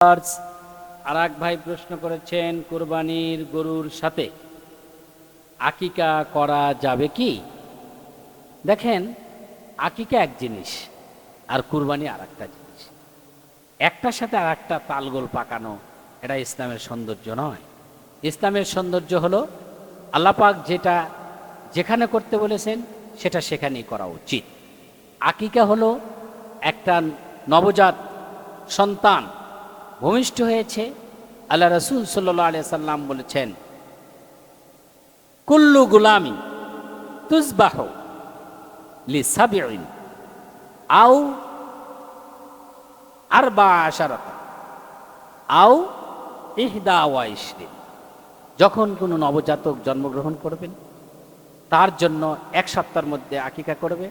আর ভাই প্রশ্ন করেছেন, কুরবানির গরুর সাথে আকিকা করা যাবে কি? দেখেন, আকিকা এক জিনিস, আর কুরবানি আর একটা জিনিস। একটার সাথে আর একটা তালগোল পাকানো, এটা ইসলামের সৌন্দর্য নয়। ইসলামের সৌন্দর্য হলো আল্লাপাক যেটা যেখানে করতে বলেছেন, সেটা সেখানেই করা উচিত। আকিকা হলো একটা নবজাত সন্তান ভূমিষ্ঠ হয়েছে। আল্লাহ রসুল সাল্লাহ আলিয়া সাল্লাম বলেছেন, কুল্লু গুলামি তুসবাহ লি সাবিন আও আর বা আশারত আও ইহদা ওয়াইশরিন যখন কোনো নবজাতক জন্মগ্রহণ করবেন তার জন্য এক সপ্তাহের মধ্যে আকিকা করবে।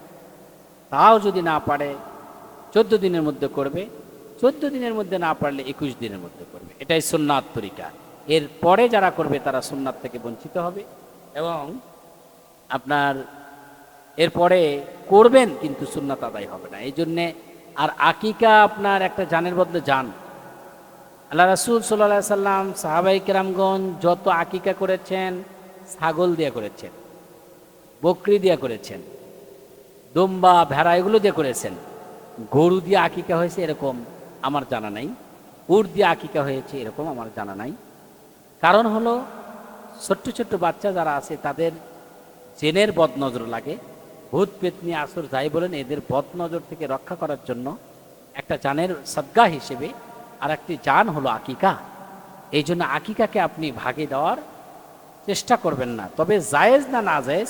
তাও যদি না পারে, চোদ্দ দিনের মধ্যে করবে। চোদ্দ দিনের মধ্যে না পারলে একুশ দিনের মধ্যে করবে। এটাই সুন্নাত তরিকা। এর পরে যারা করবে, তারা সুন্নাত থেকে বঞ্চিত হবে এবং আপনার এরপরে করবেন কিন্তু সুন্নাত আদায় হবে না। এই জন্যে আর আকিকা আপনার একটা জানের বদলে যান। আল্লাহ রাসুল সাল্লাহ সাল্লাম সাহাবাই কেরামগঞ্জ যত আকিকা করেছেন, ছাগল দিয়ে করেছেন, বকরি দিয়ে করেছেন, দম্বা, ভেড়া, এগুলো দিয়ে করেছেন। গরু দিয়ে আকিকা হয়েছে এরকম আমার জানা নাই। উট দিয়ে আকিকা হয়েছে এরকম আমার জানা নাই। কারণ হলো, ছোট্ট ছোট্ট বাচ্চা যারা আছে, তাদের জেনের বদনজর লাগে। ভূত, পেতনি, আসর যাই বলেন, এদের বদনজর থেকে রক্ষা করার জন্য একটা জানের সদ্গা হিসেবে আর একটি জান হলো আকিকা। এই জন্য আকিকাকে আপনি ভাগে দেওয়ার চেষ্টা করবেন না। তবে জায়েজ না না জায়েজ,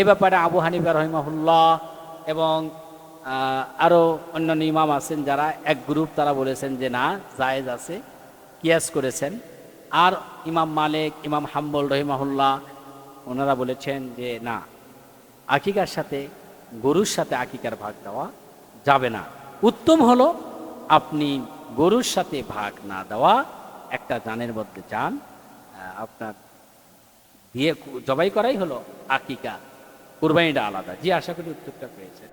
এ ব্যাপারে আবু হানিফা রহিমাহুল্লাহ এবং আহ, আরও অন্যান্য ইমাম আছেন যারা এক গ্রুপ তারা বলেছেন যে না জায়েজ আছে কিয়াস করেছেন। আর ইমাম মালিক ইমাম হাম্বল রহিমাহুল্লাহ ওনারা বলেছেন যে না আকিকার সাথে গরুর সাথে আকিকার ভাগ দেওয়া যাবে না। উত্তম হলো আপনি গরুর সাথে ভাগ না দেওয়া একটা জানের মধ্যে যান। আপনার দিয়ে জবাই করাই হলো আকিকা। কুরবানিটা আলাদা। জি আশা করি উত্তরটা পেয়েছেন।